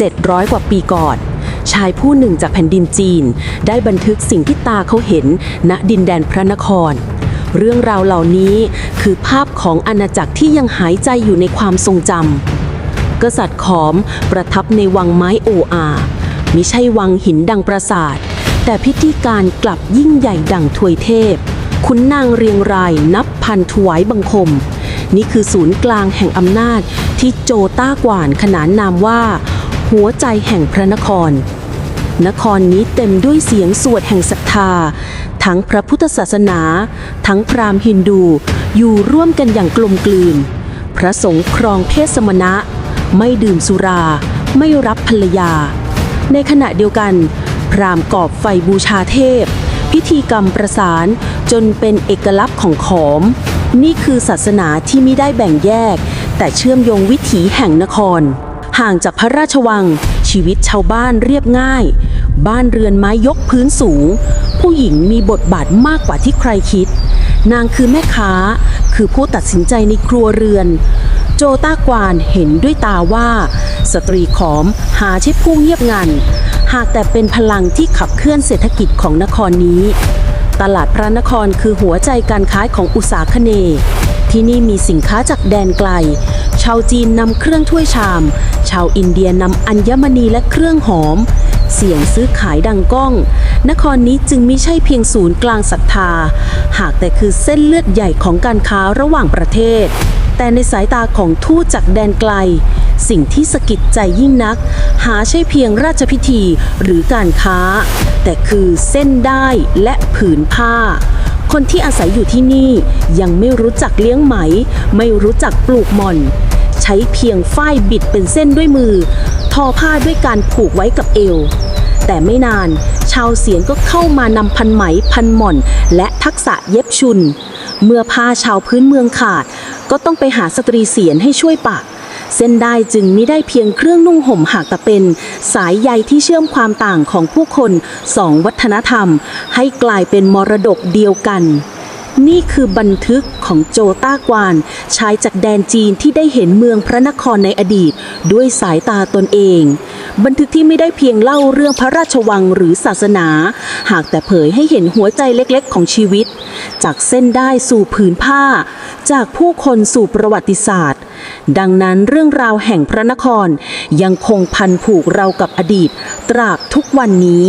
700 กว่าปีก่อน ชายผู้หนึ่งจากแผ่นดินจีน ได้บันทึกสิ่งที่ตาเขาเห็น ณดินแดนพระนคร เรื่องราวเหล่านี้คือภาพของอาณาจักรที่ยังหายใจอยู่ในความทรงจำกษัตริย์ขอมประทับในวังไม้โออามิใช่วังหินดังปราสาท แต่พิธีการกลับยิ่งใหญ่ดังทวยเทพ ขุนนางเรียงรายนับพันถวายบังคม นี่คือศูนย์กลางแห่งอำนาจที่โจต้ากว่านขนานนามว่า หัวใจแห่งพระนคร นครนี้เต็มด้วยเสียงสวดแห่งศรัทธา ทั้งพระพุทธศาสนา ทั้งพราหมณ์ฮินดูอยู่ร่วมกันอย่างกลมกลืน พระสงฆ์ครองเพศสมณะ ไม่ดื่มสุรา ไม่รับภรรยา ในขณะเดียวกัน พราหมณ์กอบไฟบูชาเทพ พิธีกรรมประสานจนเป็นเอกลักษณ์ของขอม นี่คือศาสนาที่ไม่ได้แบ่งแยก แต่เชื่อมโยงวิถีแห่งนคร ห่างจากพระราชวัง ชีวิตชาวบ้านเรียบง่าย บ้านเรือนไม้ยกพื้นสูง ผู้หญิงมีบทบาทมากกว่าที่ใครคิด นางคือแม่ค้า คือผู้ตัดสินใจในครัวเรือน โจต้ากวานเห็นด้วยตาว่า สตรีขอมหาใช่ผู้เงียบงัน หากแต่เป็นพลังที่ขับเคลื่อนเศรษฐกิจของนครนี้ ตลาดพระนครคือหัวใจการค้าของอุตสาคเน ที่นี่มีสินค้าจากแดนไกล ชาวจีนนำเครื่องถ้วยชาม ชาวอินเดียนำอัญมณีและเครื่องหอม เสียงซื้อขายดังก้อง นครนี้จึงไม่ใช่เพียงศูนย์กลางศรัทธา หากแต่คือเส้นเลือดใหญ่ของการค้าระหว่างประเทศ แต่ในสายตาของทูตจากแดนไกล สิ่งที่สะกิดใจยิ่งนัก หาใช่เพียงราชพิธีหรือการค้า แต่คือเส้นได้และผืนผ้า คนที่อาศัยอยู่ที่นี่ยังไม่รู้จักเลี้ยงไหม ไม่รู้จักปลูกหม่อน ใช้เพียงฝ้ายบิดเป็นเส้นด้วยมือ ทอผ้าด้วยการผูกไว้กับเอว แต่ไม่นานชาวเสียนก็เข้ามานำพันไหมพันหม่อน และทักษะเย็บชุน เมื่อผ้าชาวพื้นเมืองขาด ก็ต้องไปหาสตรีเสียนให้ช่วยปัก เส้นได้จึงไม่ได้เพียงเครื่องนุ่งห่มหากแต่เป็น สายใยที่เชื่อมความต่างของผู้คนสองวัฒนธรรม ให้กลายเป็นมรดกเดียวกัน นี่คือบันทึกของโจต้ากวานชายจากแดนจีนที่ได้เห็นเมืองพระนครในอดีต ด้วยสายตาตนเอง บันทึกที่ไม่ได้เพียงเล่าเรื่องพระราชวังหรือศาสนา หากแต่เผยให้เห็นหัวใจเล็กๆ ของชีวิต จากเส้นได้สู่ผืนผ้า จากผู้คนสู่ประวัติศาสตร์ ดังนั้นเรื่องราวแห่งพระนครยังคงพันผูกเรากับอดีต ตราบทุกวันนี้